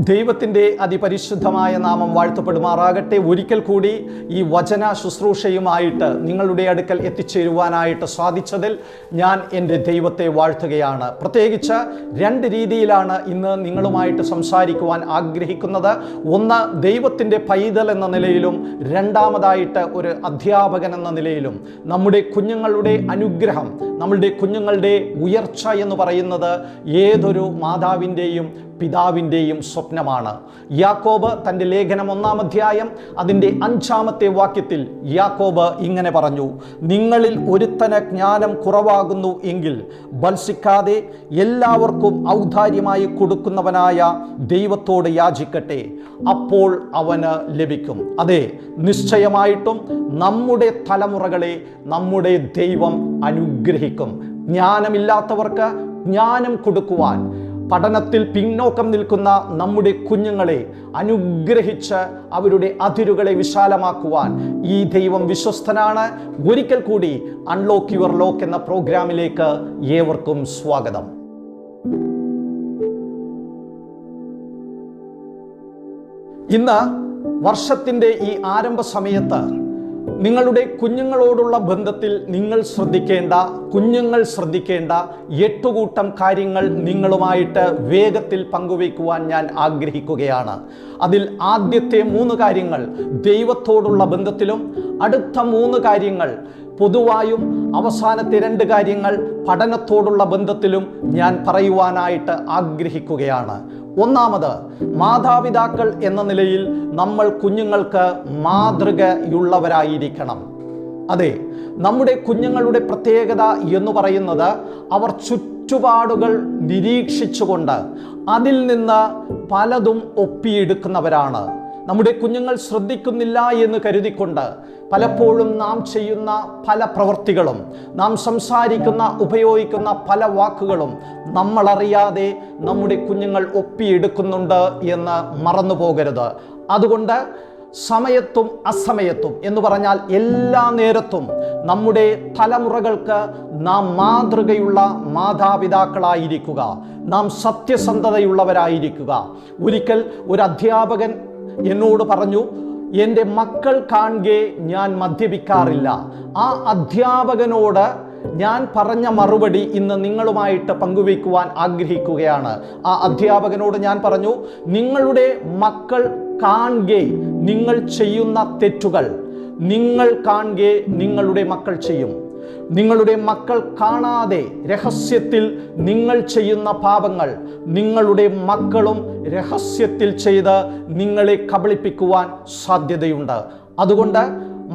ദൈവത്തിന്റെ അതിപരിശുദ്ധമായ നാമം വാഴ്ത്തപ്പെടുമാറാകട്ടെ. ഒരിക്കൽ കൂടി ഈ വചന ശുശ്രൂഷയുമായിട്ട് നിങ്ങളുടെ അടുക്കൽ എത്തിച്ചേരുവാനായിട്ട് സാധിച്ചതിൽ ഞാൻ എന്റെ ദൈവത്തെ വാഴ്ത്തുകയാണ്. പ്രത്യേകിച്ച് രണ്ട് രീതിയിലാണ് ഇന്ന് നിങ്ങളുമായിട്ട് സംസാരിക്കുവാൻ ആഗ്രഹിക്കുന്നത്. ഒന്ന് ദൈവത്തിന്റെ പൈതൽ എന്ന നിലയിലും രണ്ടാമതായിട്ട് ഒരു അധ്യാപകൻ എന്ന നിലയിലും നമ്മുടെ കുഞ്ഞുങ്ങളുടെ അനുഗ്രഹം നമ്മളുടെ കുഞ്ഞുങ്ങളുടെ ഉയർച്ച എന്ന് പറയുന്നത് ഏതൊരു മാതാവിന്റെയും പിതാവിന്റെയും സ്വപ്നമാണ്. യാക്കോബ് തന്റെ ലേഖനം ഒന്നാം അധ്യായം അതിന്റെ അഞ്ചാമത്തെ വാക്യത്തിൽ യാക്കോബ് ഇങ്ങനെ പറഞ്ഞു നിങ്ങളിൽ ഒരുത്തന ജ്ഞാനം കുറവാകുന്നു എങ്കിൽ ബത്സിക്കാതെ എല്ലാവർക്കും ഔദാര്യമായി കൊടുക്കുന്നവനായ ദൈവത്തോട് യാചിക്കട്ടെ അപ്പോൾ അവന് ലഭിക്കും. അതെ നിശ്ചയമായിട്ടും നമ്മുടെ തലമുറകളെ നമ്മുടെ ദൈവം അനുഗ്രഹിക്കും. ജ്ഞാനമില്ലാത്തവർക്ക് ജ്ഞാനം കൊടുക്കുവാൻ പഠനത്തിൽ പിന്നോക്കം നിൽക്കുന്ന നമ്മുടെ കുഞ്ഞുങ്ങളെ അനുഗ്രഹിച്ച് അവരുടെ അതിരുകളെ വിശാലമാക്കുവാൻ ഈ ദൈവം വിശ്വസ്തനാണ്. ഒരിക്കൽ കൂടി അൺലോക്ക് യുവർ ലോക്ക് എന്ന പ്രോഗ്രാമിലേക്ക് ഏവർക്കും സ്വാഗതം. ഇന്ന് വർഷത്തിന്റെ ഈ ആരംഭ സമയത്ത് നിങ്ങളുടെ കുഞ്ഞുങ്ങളോടുള്ള ബന്ധത്തിൽ നിങ്ങൾ ശ്രദ്ധിക്കേണ്ട കുഞ്ഞുങ്ങൾ ശ്രദ്ധിക്കേണ്ട എട്ടുകൂട്ടം കാര്യങ്ങൾ നിങ്ങളുമായിട്ട് വേഗത്തിൽ പങ്കുവയ്ക്കുവാൻ ഞാൻ ആഗ്രഹിക്കുകയാണ്. അതിൽ ആദ്യത്തെ മൂന്ന് കാര്യങ്ങൾ ദൈവത്തോടുള്ള ബന്ധത്തിലും അടുത്ത മൂന്ന് കാര്യങ്ങൾ പൊതുവായും അവസാനത്തെ രണ്ട് കാര്യങ്ങൾ പഠനത്തോടുള്ള ബന്ധത്തിലും ഞാൻ പറയുവാനായിട്ട് ആഗ്രഹിക്കുകയാണ്. ഒന്നാമത് മാതാപിതാക്കൾ എന്ന നിലയിൽ നമ്മൾ കുഞ്ഞുങ്ങൾക്ക് മാതൃകയുള്ളവരായിരിക്കണം. അതെ നമ്മുടെ കുഞ്ഞുങ്ങളുടെ പ്രത്യേകത എന്ന് പറയുന്നത് അവർ ചുറ്റുപാടുകൾ നിരീക്ഷിച്ചുകൊണ്ട് അതിൽ നിന്ന് പലതും ഒപ്പിയെടുക്കുന്നവരാണ്. നമ്മുടെ കുഞ്ഞുങ്ങൾ ശ്രദ്ധിക്കുന്നില്ല എന്ന് കരുതിക്കൊണ്ട് പലപ്പോഴും നാം ചെയ്യുന്ന പല പ്രവൃത്തികളും നാം സംസാരിക്കുന്ന ഉപയോഗിക്കുന്ന പല വാക്കുകളും നമ്മളറിയാതെ നമ്മുടെ കുഞ്ഞുങ്ങൾ ഒപ്പിയെടുക്കുന്നുണ്ട് എന്ന് മറന്നു പോകരുത് അതുകൊണ്ട് സമയത്തും അസമയത്തും എന്ന് പറഞ്ഞാൽ എല്ലാ നേരത്തും നമ്മുടെ തലമുറകൾക്ക് നാം മാതൃകയുള്ള മാതാപിതാക്കളായിരിക്കുക നാം സത്യസന്ധതയുള്ളവരായിരിക്കുക. ഒരിക്കൽ ഒരു അധ്യാപകൻ എന്നോട് പറഞ്ഞു എന്റെ മക്കൾ കാണുകെ ഞാൻ മദ്യപിക്കാറില്ല. ആ അധ്യാപകനോട് ഞാൻ പറഞ്ഞ മറുപടി ഇന്ന് നിങ്ങളുമായിട്ട് പങ്കുവയ്ക്കുവാൻ ആഗ്രഹിക്കുകയാണ്. ആ അധ്യാപകനോട് ഞാൻ പറഞ്ഞു നിങ്ങളുടെ മക്കൾ കാണുകെ നിങ്ങൾ ചെയ്യുന്ന തെറ്റുകൾ. നിങ്ങൾ കാണുകെ നിങ്ങളുടെ മക്കൾ ചെയ്യും. നിങ്ങളുടെ മക്കൾ കാണാതെ രഹസ്യത്തിൽ നിങ്ങൾ ചെയ്യുന്ന പാപങ്ങൾ നിങ്ങളുടെ മക്കളും രഹസ്യത്തിൽ ചെയ്ത് നിങ്ങളെ കബളിപ്പിക്കുവാൻ സാധ്യതയുണ്ട്. അതുകൊണ്ട്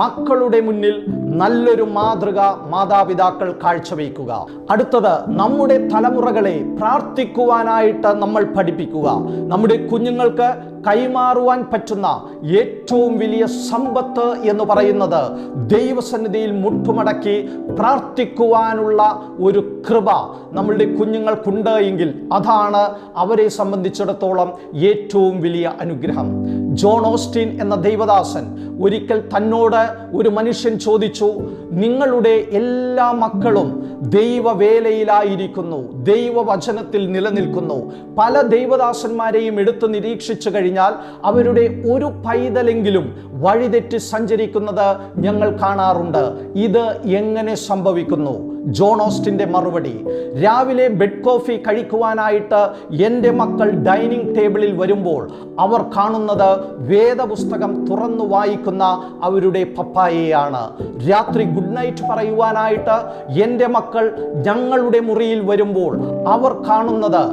മക്കളുടെ മുന്നിൽ നല്ലൊരു മാതൃക മാതാപിതാക്കൾ കാഴ്ചവെക്കുക അടുത്തത് നമ്മുടെ തലമുറകളെ പ്രാർത്ഥിക്കുവാനായിട്ട് നമ്മൾ പഠിപ്പിക്കുക. നമ്മുടെ കുഞ്ഞുങ്ങൾക്ക് കൈമാറുവാൻ പറ്റുന്ന ഏറ്റവും വലിയ സമ്പത്ത് എന്ന് പറയുന്നത് ദൈവസന്നിധിയിൽ മുട്ടുമടക്കി പ്രാർത്ഥിക്കുവാനുള്ള ഒരു കൃപ നമ്മളുടെ കുഞ്ഞുങ്ങൾക്കുണ്ട് എങ്കിൽ അതാണ് അവരെ സംബന്ധിച്ചിടത്തോളം ഏറ്റവും വലിയ അനുഗ്രഹം. ജോൺ ഓസ്റ്റിൻ എന്ന ദൈവദാസൻ ഒരിക്കൽ തന്നോട് ഒരു മനുഷ്യൻ ചോദിച്ചു നിങ്ങളുടെ എല്ലാ മക്കളും ദൈവവേലയിലായിരിക്കുന്നു ദൈവവചനത്തിൽ നിലനിൽക്കുന്നു. പല ദൈവദാസന്മാരെയും എടുത്ത് നിരീക്ഷിച്ചു കഴിഞ്ഞാൽ അവരുടെ ഒരു പൈതലെങ്കിലും വഴിതെറ്റി സഞ്ചരിക്കുന്നത് ഞങ്ങൾ കാണാറുണ്ട്. ഇത് എങ്ങനെ സംഭവിക്കുന്നു? ജോൺ ഓസ്റ്റിന്റെ മറുപടി രാവിലെ ബെഡ് കോഫി കഴിക്കുവാനായിട്ട് എന്റെ മക്കൾ ഡൈനിങ് ടേബിളിൽ വരുമ്പോൾ അവർ കാണുന്നത് വേദപുസ്തകം തുറന്നു വായിക്കുന്ന അവരുടെ പപ്പായയാണ്. രാത്രി ഗുഡ് നൈറ്റ് പറയുവാനായിട്ട് എന്റെ മക്കൾ ഞങ്ങളുടെ മുറിയിൽ വരുമ്പോൾ അവർ കാണുന്നത്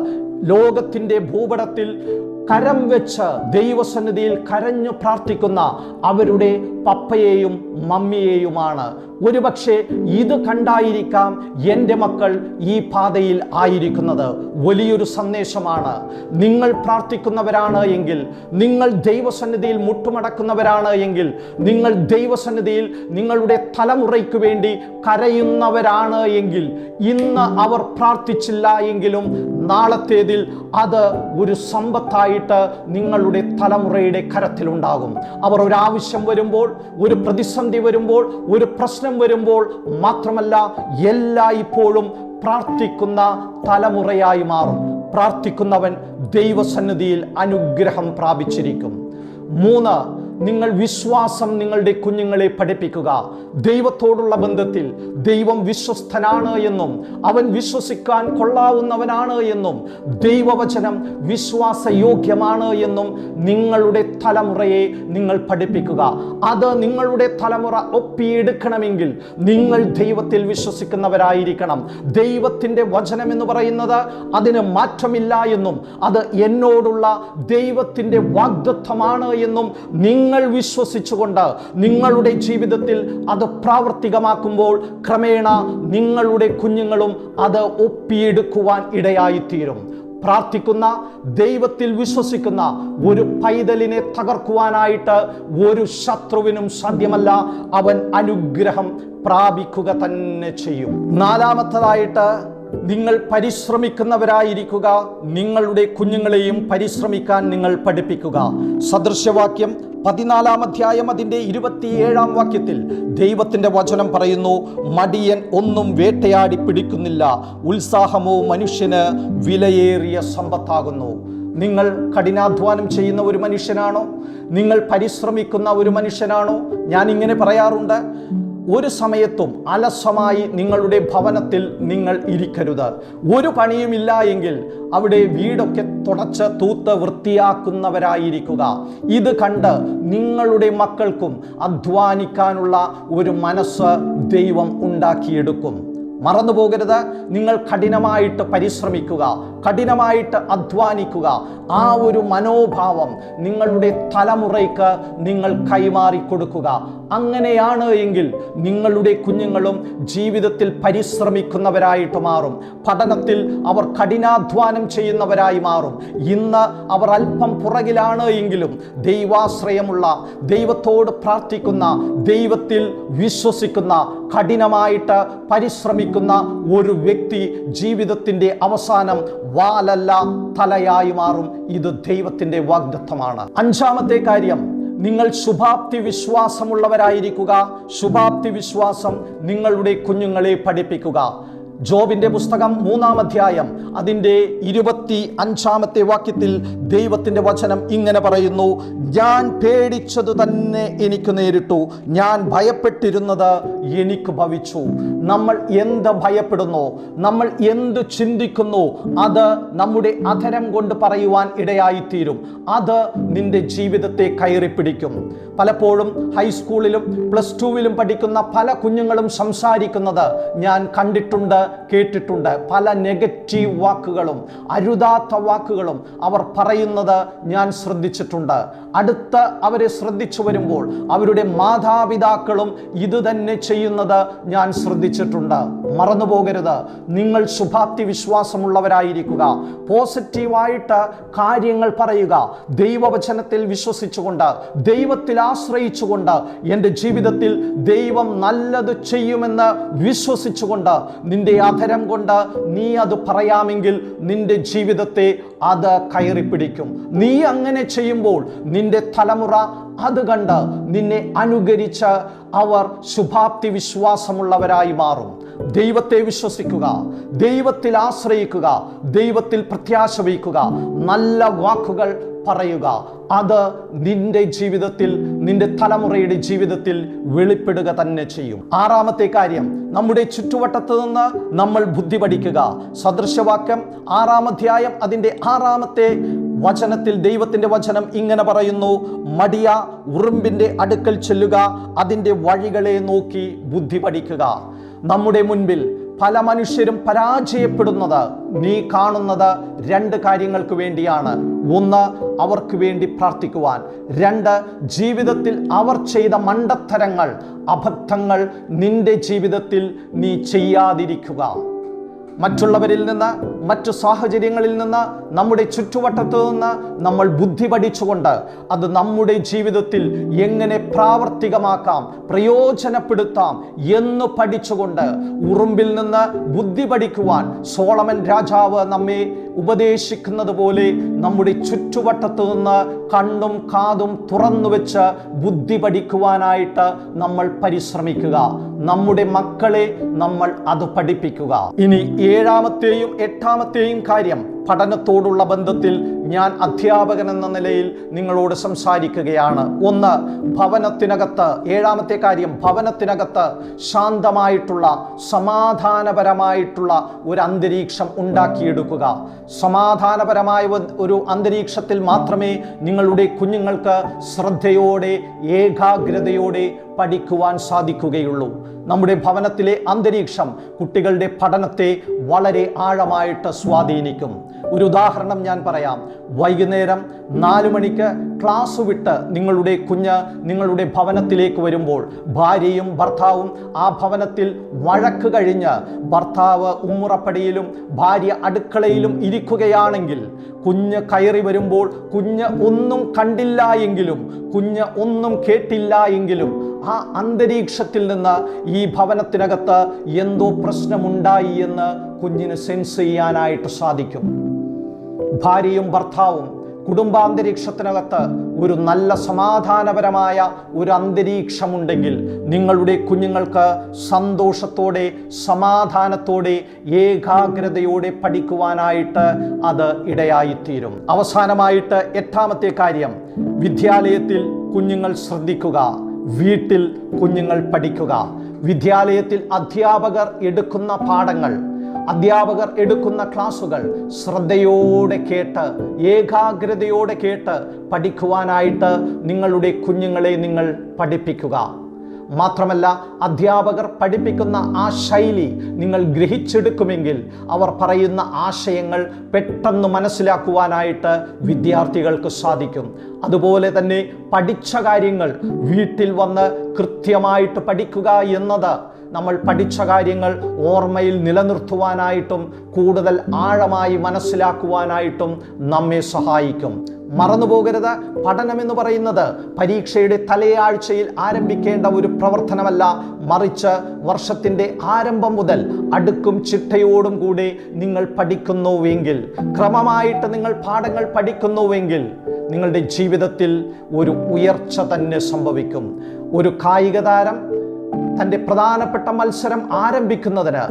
ലോകത്തിന്റെ ഭൂപടത്തിൽ കരം വെച്ച് ദൈവസന്നിധിയിൽ കരഞ്ഞു പ്രാർത്ഥിക്കുന്ന അവരുടെ പപ്പയെയും മമ്മിയെയുമാണ്. ഒരുപക്ഷെ ഇത് കണ്ടായിരിക്കാം എന്റെ മക്കൾ ഈ പാതയിൽ ആയിരിക്കുന്നത്. വലിയൊരു സന്ദേശമാണ്. നിങ്ങൾ പ്രാർത്ഥിക്കുന്നവരാണ് എങ്കിൽ നിങ്ങൾ ദൈവസന്നിധിയിൽ മുട്ടുമടക്കുന്നവരാണ് എങ്കിൽ നിങ്ങൾ ദൈവസന്നിധിയിൽ നിങ്ങളുടെ തലമുറയ്ക്ക് വേണ്ടി കരയുന്നവരാണ് എങ്കിൽ ഇന്ന് അവർ പ്രാർത്ഥിച്ചില്ല എങ്കിലും നാളത്തേതിൽ അത് ഒരു സമ്പത്തായിട്ട് നിങ്ങളുടെ തലമുറയുടെ കരത്തിലുണ്ടാകും. അവർ ഒരാവശ്യം വരുമ്പോൾ ഒരു പ്രതിസന്ധി വരുമ്പോൾ ഒരു പ്രശ്നം വരുമ്പോൾ മാത്രമല്ല എല്ലായ്പ്പോഴും പ്രാർത്ഥിക്കുന്ന തലമുറയായി മാറും. പ്രാർത്ഥിക്കുന്നവൻ ദൈവസന്നിധിയിൽ അനുഗ്രഹം പ്രാപിച്ചിരിക്കും. മൂന്ന് നിങ്ങൾ വിശ്വാസം നിങ്ങളുടെ കുഞ്ഞുങ്ങളെ പഠിപ്പിക്കുക. ദൈവത്തോടുള്ള ബന്ധത്തിൽ ദൈവം വിശ്വസ്തനാണ് എന്നും അവൻ വിശ്വസിക്കാൻ കൊള്ളാവുന്നവനാണ് എന്നും ദൈവവചനം വിശ്വാസയോഗ്യമാണ് എന്നും നിങ്ങളുടെ തലമുറയെ നിങ്ങൾ പഠിപ്പിക്കുക. അത് നിങ്ങളുടെ തലമുറ ഒപ്പിയെടുക്കണമെങ്കിൽ നിങ്ങൾ ദൈവത്തിൽ വിശ്വസിക്കുന്നവരായിരിക്കണം. ദൈവത്തിന്റെ വചനം എന്ന് പറയുന്നത് അതിന് മാറ്റമില്ല എന്നും അത് എന്നോടുള്ള ദൈവത്തിന്റെ വാഗ്ദത്വമാണ് എന്നും നിങ്ങൾ വിശ്വസിച്ചുകൊണ്ട് നിങ്ങളുടെ ജീവിതത്തിൽ അത് പ്രാവർത്തികമാക്കുമ്പോൾ ക്രമേണ നിങ്ങളുടെ കുഞ്ഞുങ്ങളും അത് ഒപ്പിയെടുക്കുവാൻ ഇടയായിത്തീരും. പ്രാർത്ഥിക്കുന്ന ദൈവത്തിൽ വിശ്വസിക്കുന്ന ഒരു പൈതലിനെ തകർക്കുവാനായിട്ട് ഒരു ശത്രുവിനും സാധ്യമല്ല. അവൻ അനുഗ്രഹം പ്രാപിക്കുക തന്നെ ചെയ്യും. നാലാമത്തതായിട്ട് നിങ്ങൾ പരിശ്രമിക്കുന്നവരായിരിക്കുക. നിങ്ങളുടെ കുഞ്ഞുങ്ങളെയും പരിശ്രമിക്കാൻ നിങ്ങൾ പഠിപ്പിക്കുക. സദൃശ്യവാക്യം പതിനാലാം അധ്യായം അതിന്റെ ഇരുപത്തിയേഴാം വാക്യത്തിൽ ദൈവത്തിന്റെ വചനം പറയുന്നു മടിയൻ ഒന്നും വേട്ടയാടി പിടിക്കുന്നില്ല ഉത്സാഹമോ മനുഷ്യന് വിലയേറിയ സമ്പത്താകുന്നു. നിങ്ങൾ കഠിനാധ്വാനം ചെയ്യുന്ന ഒരു മനുഷ്യനാണോ? നിങ്ങൾ പരിശ്രമിക്കുന്ന ഒരു മനുഷ്യനാണോ? ഞാൻ ഇങ്ങനെ പറയാറുണ്ട് ഒരു സമയത്തും അലസമായി നിങ്ങളുടെ ഭവനത്തിൽ നിങ്ങൾ ഇരിക്കരുത്. ഒരു പണിയുമില്ല എങ്കിൽ അവിടെ വീടൊക്കെ തുടച്ച് തൂത്ത് വൃത്തിയാക്കുന്നവരായിരിക്കുക. ഇത് കണ്ട് നിങ്ങളുടെ മക്കൾക്കും അധ്വാനിക്കാനുള്ള ഒരു മനസ്സ് ദൈവം ഉണ്ടാക്കിയെടുക്കും. മറന്നു പോകരുത് നിങ്ങൾ കഠിനമായിട്ട് പരിശ്രമിക്കുക കഠിനമായിട്ട് അധ്വാനിക്കുക. ആ ഒരു മനോഭാവം നിങ്ങളുടെ തലമുറയ്ക്ക് നിങ്ങൾ കൈമാറി കൊടുക്കുക. അങ്ങനെയാണ് എങ്കിൽ നിങ്ങളുടെ കുഞ്ഞുങ്ങളും ജീവിതത്തിൽ പരിശ്രമിക്കുന്നവരായിട്ട് മാറും. പഠനത്തിൽ അവർ കഠിനാധ്വാനം ചെയ്യുന്നവരായി മാറും. ഇന്ന് അവർ അല്പം പുറകിലാണ് എങ്കിലും ദൈവാശ്രയമുള്ള ദൈവത്തോട് പ്രാർത്ഥിക്കുന്ന ദൈവത്തിൽ വിശ്വസിക്കുന്ന കഠിനമായിട്ട് പരിശ്രമിക്കുന്ന ഒരു വ്യക്തി ജീവിതത്തിന്റെ അവസാനം വാലല്ല തലയായി മാറും. ഇത് ദൈവത്തിന്റെ വാഗ്ദത്വമാണ് അഞ്ചാമത്തെ കാര്യം നിങ്ങൾ ശുഭാപ്തി വിശ്വാസമുള്ളവരായിരിക്കുക. ശുഭാപ്തി വിശ്വാസം നിങ്ങളുടെ കുഞ്ഞുങ്ങളെ പഠിപ്പിക്കുക. ജോബിന്റെ പുസ്തകം മൂന്നാം അധ്യായം അതിന്റെ ഇരുപത്തി അഞ്ചാമത്തെ വാക്യത്തിൽ ദൈവത്തിന്റെ വചനം ഇങ്ങനെ പറയുന്നു ഞാൻ പേടിച്ചത് തന്നെ എനിക്ക് നേരിട്ടു. ഞാൻ ഭയപ്പെട്ടിരുന്നത് എനിക്ക് ഭവിച്ചു. നമ്മൾ എന്ത് ഭയപ്പെടുന്നു? നമ്മൾ എന്ത് ചിന്തിക്കുന്നു? അത് നമ്മുടെ അധരം കൊണ്ട് പറയുവാൻ ഇടയായിത്തീരും. അത് നിന്റെ ജീവിതത്തെ കയറി പിടിക്കും പലപ്പോഴും ഹൈസ്കൂളിലും പ്ലസ് ടുവിലും പഠിക്കുന്ന പല കുഞ്ഞുങ്ങളും സംസാരിക്കുന്നത് ഞാൻ കണ്ടിട്ടുണ്ട് കേട്ടിട്ടുണ്ട്. പല നെഗറ്റീവ് വാക്കുകളും അരുതാത്ത വാക്കുകളും അവർ പറയുന്നത് ഞാൻ ശ്രദ്ധിച്ചിട്ടുണ്ട്. അടുത്ത് അവരെ ശ്രദ്ധിച്ചു വരുമ്പോൾ അവരുടെ മാതാപിതാക്കളും ഇത് തന്നെ ചെയ്യുന്നത് ഞാൻ ശ്രദ്ധിച്ചിട്ടുണ്ട്. മറന്നു പോകരുത് നിങ്ങൾ ശുഭാപ്തി വിശ്വാസമുള്ളവരായിരിക്കുക പോസിറ്റീവായിട്ട് കാര്യങ്ങൾ പറയുക. ദൈവവചനത്തിൽ വിശ്വസിച്ചുകൊണ്ട് ദൈവത്തിൽ ആശ്രയിച്ചുകൊണ്ട് എന്റെ ജീവിതത്തിൽ ദൈവം നല്ലത് ചെയ്യുമെന്ന് വിശ്വസിച്ചുകൊണ്ട് നിന്റെ അധരം കൊണ്ട് നീ അത് പറയാമെങ്കിൽ നിന്റെ ജീവിതത്തെ അത് കയറി പിടിക്കും നീ അങ്ങനെ ചെയ്യുമ്പോൾ നിന്റെ തലമുറ അത് കണ്ട് നിന്നെ അനുകരിച്ച് അവർ ശുഭാപ്തി വിശ്വാസമുള്ളവരായി മാറും. ദൈവത്തെ വിശ്വസിക്കുക ദൈവത്തിൽ ആശ്രയിക്കുക ദൈവത്തിൽ പ്രത്യാശ വയ്ക്കുക നല്ല വാക്കുകൾ പറയുക. അത് നിന്റെ ജീവിതത്തിൽ നിന്റെ തലമുറയുടെ ജീവിതത്തിൽ വെളിപ്പെടുക തന്നെ ചെയ്യും. ആറാമത്തെ കാര്യം നമ്മുടെ ചുറ്റുവട്ടത്ത് നിന്ന് നമ്മൾ ബുദ്ധി പഠിക്കുക. സദൃശവാക്യം ആറാം അധ്യായം അതിന്റെ ആറാമത്തെ വചനത്തിൽ ദൈവത്തിന്റെ വചനം ഇങ്ങനെ പറയുന്നു മടിയ ഉറുമ്പിന്റെ അടുക്കൽ ചെല്ലുക അതിന്റെ വഴികളെ നോക്കി ബുദ്ധി പഠിക്കുക. നമ്മുടെ മുൻപിൽ പല മനുഷ്യരും പരാജയപ്പെടുന്നത് നീ കാണുന്നത് രണ്ട് കാര്യങ്ങൾക്ക് വേണ്ടിയാണ്. ഒന്ന് അവർക്ക് വേണ്ടി പ്രാർത്ഥിക്കുവാൻ. രണ്ട് ജീവിതത്തിൽ അവർ ചെയ്ത മണ്ടത്തരങ്ങൾ അബദ്ധങ്ങൾ നിന്റെ ജീവിതത്തിൽ നീ ചെയ്യാതിരിക്കുക. മറ്റുള്ളവരിൽ നിന്ന് മറ്റു സാഹചര്യങ്ങളിൽ നിന്ന് നമ്മുടെ ചുറ്റുവട്ടത്തു നിന്ന് നമ്മൾ ബുദ്ധി പഠിച്ചുകൊണ്ട് അത് നമ്മുടെ ജീവിതത്തിൽ എങ്ങനെ പ്രാവർത്തികമാക്കാം പ്രയോജനപ്പെടുത്താം എന്ന് പഠിച്ചുകൊണ്ട് ഉറുമ്പിൽ നിന്ന് ബുദ്ധി പഠിക്കുവാൻ സോളമൻ രാജാവ് നമ്മെ ഉപദേശിക്കുന്നത് പോലെ നമ്മുടെ ചുറ്റുവട്ടത്തു നിന്ന് കണ്ണും കാതും തുറന്നു വെച്ച് ബുദ്ധി പഠിക്കുവാനായിട്ട് നമ്മൾ പരിശ്രമിക്കുക. നമ്മുടെ മക്കളെ നമ്മൾ അത് പഠിപ്പിക്കുക. ഇനി ഏഴാമത്തെയും എട്ടാമത്തെയും കാര്യം. പഠനത്തോടുള്ള ബന്ധത്തിൽ ഞാൻ അധ്യാപകൻ എന്ന നിലയിൽ നിങ്ങളോട് സംസാരിക്കുകയാണ്. ഒന്ന് ഭവനത്തിനകത്ത് ഏഴാമത്തെ കാര്യം ഭവനത്തിനകത്ത് ശാന്തമായിട്ടുള്ള സമാധാനപരമായിട്ടുള്ള ഒരു അന്തരീക്ഷം ഉണ്ടാക്കിയെടുക്കുക. സമാധാനപരമായ ഒരു അന്തരീക്ഷത്തിൽ മാത്രമേ നിങ്ങളുടെ കുഞ്ഞുങ്ങൾക്ക് ശ്രദ്ധയോടെ ഏകാഗ്രതയോടെ പഠിക്കുവാൻ സാധിക്കുകയുള്ളൂ. നമ്മുടെ ഭവനത്തിലെ അന്തരീക്ഷം കുട്ടികളുടെ പഠനത്തെ വളരെ ആഴമായിട്ട് സ്വാധീനിക്കും. ഒരു ഉദാഹരണം ഞാൻ പറയാം. വൈകുന്നേരം നാലു മണിക്ക് ക്ലാസ് വിട്ട് നിങ്ങളുടെ കുഞ്ഞ് നിങ്ങളുടെ ഭവനത്തിലേക്ക് വരുമ്പോൾ ഭാര്യയും ഭർത്താവും ആ ഭവനത്തിൽ വഴക്ക് കഴിഞ്ഞ് ഭർത്താവ് ഉമ്മുറപ്പടിയിലും ഭാര്യ അടുക്കളയിലും ഇരിക്കുകയാണെങ്കിൽ കുഞ്ഞ് കയറി വരുമ്പോൾ കുഞ്ഞ് ഒന്നും കണ്ടില്ല എങ്കിലും കുഞ്ഞ് ഒന്നും കേട്ടില്ല എങ്കിലും ആ അന്തരീക്ഷത്തിൽ നിന്ന് ഈ ഭവനത്തിനകത്ത് എന്തോ പ്രശ്നമുണ്ടായി എന്ന് കുഞ്ഞിന് സെൻസ് ചെയ്യാനായിട്ട് സാധിക്കും. ഭാര്യയും ഭർത്താവും കുടുംബാന്തരീക്ഷത്തിനകത്ത് ഒരു നല്ല സമാധാനപരമായ ഒരു അന്തരീക്ഷമുണ്ടെങ്കിൽ നിങ്ങളുടെ കുഞ്ഞുങ്ങൾക്ക് സന്തോഷത്തോടെ സമാധാനത്തോടെ ഏകാഗ്രതയോടെ പഠിക്കുവാനായിട്ട് അത് ഇടയായിത്തീരും. അവസാനമായിട്ട് എട്ടാമത്തെ കാര്യം വിദ്യാലയത്തിൽ കുഞ്ഞുങ്ങൾ ശ്രദ്ധിക്കുക വീട്ടിൽ കുഞ്ഞുങ്ങൾ പഠിക്കുക. വിദ്യാലയത്തിൽ അധ്യാപകർ എടുക്കുന്ന പാഠങ്ങൾ അധ്യാപകർ എടുക്കുന്ന ക്ലാസുകൾ ശ്രദ്ധയോടെ കേട്ട് ഏകാഗ്രതയോടെ കേട്ട് പഠിക്കുവാനായിട്ട് നിങ്ങളുടെ കുഞ്ഞുങ്ങളെ നിങ്ങൾ പഠിപ്പിക്കുക. മാത്രമല്ല അധ്യാപകർ പഠിപ്പിക്കുന്ന ആ ശൈലി നിങ്ങൾ ഗ്രഹിച്ചെടുക്കുമെങ്കിൽ അവർ പറയുന്ന ആശയങ്ങൾ പെട്ടെന്ന് മനസ്സിലാക്കുവാനായിട്ട് വിദ്യാർത്ഥികൾക്ക് സാധിക്കും. അതുപോലെ തന്നെ പഠിച്ച കാര്യങ്ങൾ വീട്ടിൽ വന്ന് കൃത്യമായിട്ട് പഠിക്കുക എന്നത് നമ്മൾ പഠിച്ച കാര്യങ്ങൾ ഓർമ്മയിൽ നിലനിർത്തുവാനായിട്ടും കൂടുതൽ ആഴമായി മനസ്സിലാക്കുവാനായിട്ടും നമ്മെ സഹായിക്കും. മറന്നുപോകരുത്. പഠനമെന്ന് പറയുന്നത് പരീക്ഷയുടെ തലയാഴ്ചയിൽ ആരംഭിക്കേണ്ട ഒരു പ്രവർത്തനമല്ല. മറിച്ച് വർഷത്തിന്റെ ആരംഭം മുതൽ അടുക്കും ചിട്ടയോടും കൂടി നിങ്ങൾ പഠിക്കുന്നുവെങ്കിൽ ക്രമമായിട്ട് നിങ്ങൾ പാഠങ്ങൾ പഠിക്കുന്നുവെങ്കിൽ നിങ്ങളുടെ ജീവിതത്തിൽ ഒരു ഉയർച്ച തന്നെ സംഭവിക്കും. ഒരു കായിക താരം തന്റെ പ്രധാനപ്പെട്ട മത്സരം ആരംഭിക്കുന്നതിന്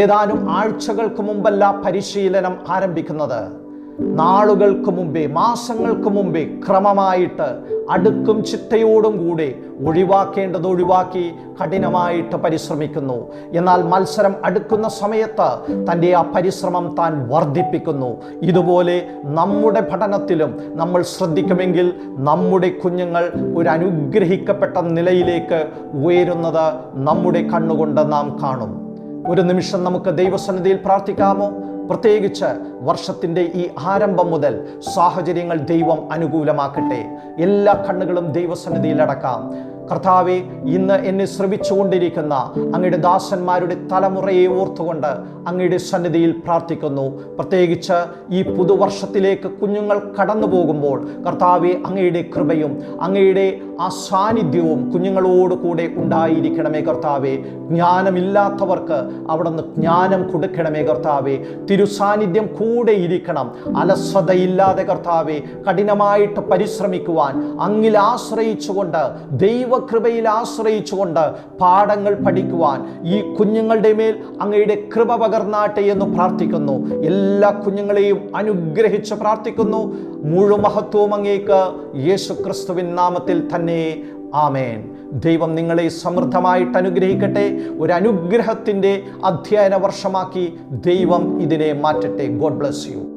ഏതാനും ആഴ്ചകൾക്ക് മുമ്പല്ല പരിശീലനം ആരംഭിക്കുന്നത്. നാളുകൾക്ക് മുമ്പേ മാസങ്ങൾക്ക് മുമ്പേ ക്രമമായിട്ട് അടുക്കും ചിട്ടയോടും കൂടെ ഒഴിവാക്കേണ്ടത് ഒഴിവാക്കി കഠിനമായിട്ട് പരിശ്രമിക്കുന്നു. എന്നാൽ മത്സരം അടുക്കുന്ന സമയത്ത് തന്റെ ആ പരിശ്രമം താൻ വർദ്ധിപ്പിക്കുന്നു. ഇതുപോലെ നമ്മുടെ പഠനത്തിലും നമ്മൾ ശ്രദ്ധിക്കുമെങ്കിൽ നമ്മുടെ കുഞ്ഞുങ്ങൾ ഒരു അനുഗ്രഹിക്കപ്പെട്ട നിലയിലേക്ക് ഉയരുന്നത് നമ്മുടെ കണ്ണുകൊണ്ട് നാം കാണും. ഒരു നിമിഷം നമുക്ക് ദൈവസന്നിധിയിൽ പ്രാർത്ഥിക്കാമോ? പ്രത്യേകിച്ച് വർഷത്തിന്റെ ഈ ആരംഭം മുതൽ സാഹചര്യങ്ങൾ ദൈവം അനുകൂലമാക്കട്ടെ. എല്ലാ കണ്ണുകളും ദൈവസന്നിധിയിൽ അടക്കാം. കർത്താവെ ഇന്ന് എന്നെ ശ്രമിച്ചുകൊണ്ടിരിക്കുന്ന അങ്ങയുടെ ദാസന്മാരുടെ തലമുറയെ ഓർത്തുകൊണ്ട് അങ്ങയുടെ സന്നിധിയിൽ പ്രാർത്ഥിക്കുന്നു. പ്രത്യേകിച്ച് ഈ പുതുവർഷത്തിലേക്ക് കുഞ്ഞുങ്ങൾ കടന്നു പോകുമ്പോൾ കർത്താവെ അങ്ങയുടെ കൃപയും അങ്ങയുടെ ആ സാന്നിധ്യവും കുഞ്ഞുങ്ങളോട് കൂടെ ഉണ്ടായിരിക്കണമേ കർത്താവെ. ജ്ഞാനമില്ലാത്തവർക്ക് അവിടുന്ന് ജ്ഞാനം കൊടുക്കണമേ കർത്താവെ. തിരുസാന്നിധ്യം കൂടെ ഇരിക്കണം. അലസതയില്ലാതെ കർത്താവെ കഠിനമായിട്ട് പരിശ്രമിക്കുവാൻ അങ്ങിൽ ആശ്രയിച്ചുകൊണ്ട് ദൈവകൃപയിൽ ആശ്രയിച്ചുകൊണ്ട് പാഠങ്ങൾ പഠിക്കുവാൻ ഈ കുഞ്ഞുങ്ങളുടെ മേൽ അങ്ങയുടെ കൃപ പകർന്നാട്ടെ എന്ന് പ്രാർത്ഥിക്കുന്നു. എല്ലാ കുഞ്ഞുങ്ങളെയും അനുഗ്രഹിച്ച് പ്രാർത്ഥിക്കുന്നു. മുഴുമഹത്വവും അങ്ങേക്ക് യേശു ക്രിസ്തുവിൻ നാമത്തിൽ തന്നെ. ആമേൻ. ദൈവം നിങ്ങളെ സമൃദ്ധമായിട്ട് അനുഗ്രഹിക്കട്ടെ. ഒരു അനുഗ്രഹത്തിന്റെ അധ്യയന വർഷമാക്കി ദൈവം ഇതിനെ മാറ്റട്ടെ. God bless you